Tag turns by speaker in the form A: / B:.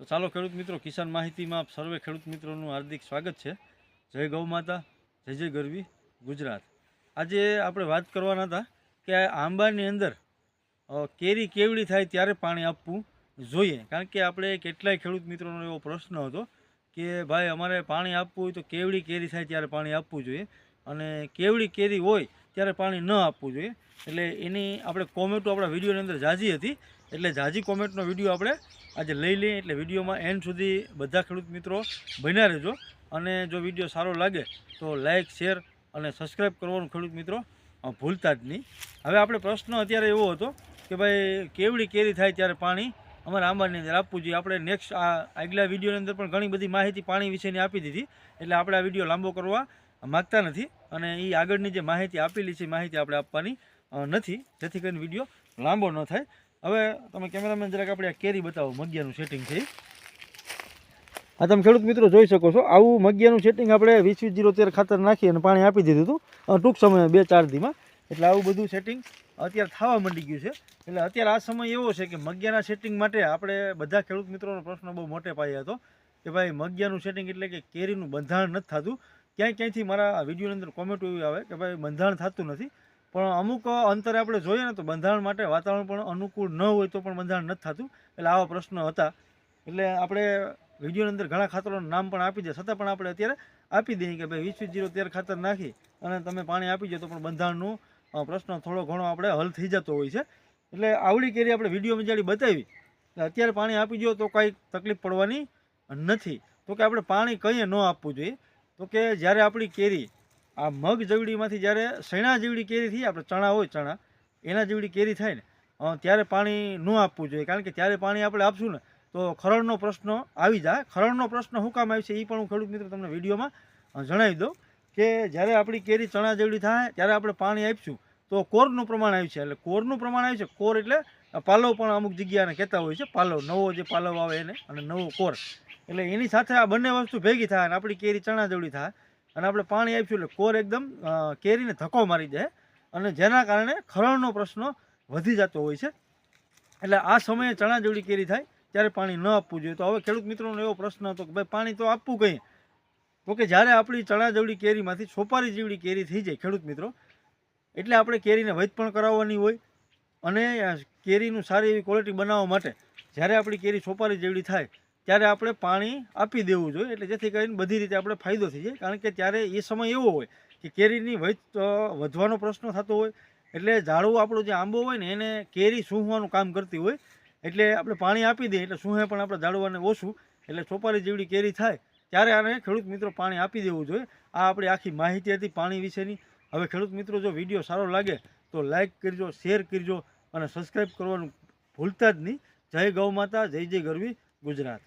A: તો ચાલો ખેડૂત મિત્રો, કિસાન માહિતીમાં સર્વે ખેડૂત મિત્રોનું હાર્દિક સ્વાગત છે. જય ગૌ માતા, જય જય ગરવી, ગુજરાત. આજે આપણે વાત કરવાના હતા કે આંબાની અંદર કેરી કેવડી થાય ત્યારે પાણી આપવું જોઈએ? કારણ કે આપણે કેટલાય ખેડૂત મિત્રોનો એવો પ્રશ્ન હતો કે ભાઈ, અમારે પાણી આપવું હોય તો કેવડી કેરી થાય ત્યારે પાણી આપવું જોઈએ? અને કેવડી કેરી હોય ત્યારે પાણી ન આપવું જોઈએ. એટલે એની આપણે કોમેન્ટો આપણા વિડીયોની અંદર જાજી હતી. એટલે જાજી કોમેન્ટનો વીડિયો આપણે આજે લઈ લઈએ. એટલે વિડીયોમાં એન્ડ સુધી બધા ખેડૂત મિત્રો બન્યા રહેજો. અને જો વીડિયો સારો લાગે તો લાઇક શેર અને સબસ્ક્રાઈબ કરવાનું ખેડૂત મિત્રો ભૂલતા જ નહીં. હવે આપણે પ્રશ્ન અત્યારે એવો હતો કે ભાઈ કેવડી કેરી થાય ત્યારે પાણી અમારે આંબાની અંદર આપવું જોઈએ. આપણે નેક્સ્ટ આ આગલા વિડીયોની અંદર પણ ઘણી બધી માહિતી પાણી વિશેની આપી દીધી. એટલે આપણે આ વીડિયો લાંબો કરવા માગતા નથી અને એ આગળની જે માહિતી આપેલી છે એ માહિતી આપણે આપવાની નથી. જેથી કરીને વીડિયો લાંબો ન થાય. હવે તમે કેમેરામેન જરાક આપણે આ કેરી બતાવો, મગિયાનું સેટિંગ છે આ તમે ખેડૂત મિત્રો જોઈ શકો છો, આવું મગિયાનું સેટિંગ આપણે વીસ વીસ જીરો તેર ખાતર નાખી અને પાણી આપી દીધું હતું. ટૂંક સમયમાં બે ચાર દીમાં. એટલે આવું બધું સેટિંગ અત્યારે થવા માંડી ગયું છે. એટલે અત્યારે આ સમય એવો છે કે મગિયાના સેટિંગ માટે આપણે બધા ખેડૂત મિત્રોનો પ્રશ્ન બહુ મોટે પાયે હતો કે ભાઈ, મગિયાનું સેટિંગ એટલે કે કેરીનું બંધારણ નથી થતું. ક્યાંય ક્યાંયથી મારા વિડીયોની અંદર કોમેન્ટ એવી આવે કે ભાઈ બંધારણ થતું નથી. પણ અમુક અંતરે આપણે જોઈએ ને તો બંધારણ માટે વાતાવરણ પણ અનુકૂળ ન હોય તો પણ બંધારણ નથી થતું. એટલે આવા પ્રશ્નો હતા. એટલે આપણે વિડીયોની અંદર ઘણા ખાતરોનું નામ પણ આપી દે. છતાં પણ આપણે અત્યારે આપી દઈએ કે ભાઈ વીસ વીસ જીરો તેર ખાતર નાખી અને તમે પાણી આપી દો તો પણ બંધારણનું પ્રશ્ન થોડો ઘણો આપણે હલ થઈ જતો હોય છે. એટલે આવડી કેરી આપણે વિડીયોમાં જાળી બતાવી. અત્યારે પાણી આપી દો તો કાંઈ તકલીફ પડવાની નથી. તો કે આપણે પાણી કંઈ ન આપવું જોઈએ. તો કે જ્યારે આપણી કેરી આ મગ જવડીમાંથી જ્યારે સૈણા જેવડી કેરી થઈ, આપણે ચણા હોય ચણા, એના જેવડી કેરી થાય ને ત્યારે પાણી ન આપવું જોઈએ. કારણ કે ત્યારે પાણી આપણે આપશું ને, તો ખરણનો પ્રશ્ન આવી જાય. ખરણનો પ્રશ્ન શું કામ આવશે એ પણ હું ખેડૂત મિત્રો તમને વિડીયોમાં જણાવી દઉં કે જ્યારે આપણી કેરી ચણા જેવડી થાય, ત્યારે આપણે પાણી આપીશું. તો કોરનું પ્રમાણ આવ્યું છે. એટલે કોરનું પ્રમાણ આવશે કોર એટલે પાલવ પણ અમુક જગ્યાને કહેતા હોય છે. પાલવ, નવો જે પાલવ આવે એને, અને નવો કોર. એટલે એની સાથે આ બંને વસ્તુ ભેગી થાય અને આપણી કેરી ચણા થાય. અને આપણે પાણી આપીશું એટલે કોર એકદમ કેરીને ધક્કો મારી જાય અને જેના કારણે ખરણનો પ્રશ્ન વધી જતો હોય છે. એટલે આ સમયે ચણા કેરી થાય ત્યારે પાણી ન આપવું જોઈએ. તો હવે ખેડૂત મિત્રોનો એવો પ્રશ્ન હતો કે ભાઈ પાણી તો આપવું કંઈ? તો કે જ્યારે આપણી ચણાજવડી કેરીમાંથી સોપારી જેવડી કેરી થઈ જાય ખેડૂત મિત્રો, એટલે આપણે કેરીને વૈદ પણ કરાવવાની હોય અને કેરીનું સારી એવી ક્વોલિટી બનાવવા માટે જ્યારે આપણી કેરી સોપારી જેવડી થાય ત્યારે આપણે પાણી આપી દેવું જોઈએ, એટલે જેથી કરીને બધી રીતે આપણે ફાયદો થઈ જાય. કારણ કે ત્યારે એ સમય એવો હોય કે કેરીની વૈદ વધવાનો પ્રશ્ન થતો હોય. એટલે ઝાડવું આપણો જે આંબો હોય ને, એને કેરી સૂંહવાનું કામ કરતી હોય. એટલે આપણે પાણી આપી દઈએ, એટલે સૂંહે પણ આપણે ઝાડવાને ઓછું. એટલે ચોપારી જેવડી કેરી થાય, ત્યારે આને ખેડૂત મિત્રો પાણી આપી દેવું જોઈએ. આ આપણી આખી માહિતી હતી પાણી વિશેની. હવે ખેડૂત મિત્રો, જો વીડિયો સારો લાગે, તો લાઇક કરજો, શેર કરજો અને સબસ્ક્રાઈબ કરવાનું ભૂલતા જ નહીં. જય ગૌ માતા, જય જય ગરવી, ગુજરાત.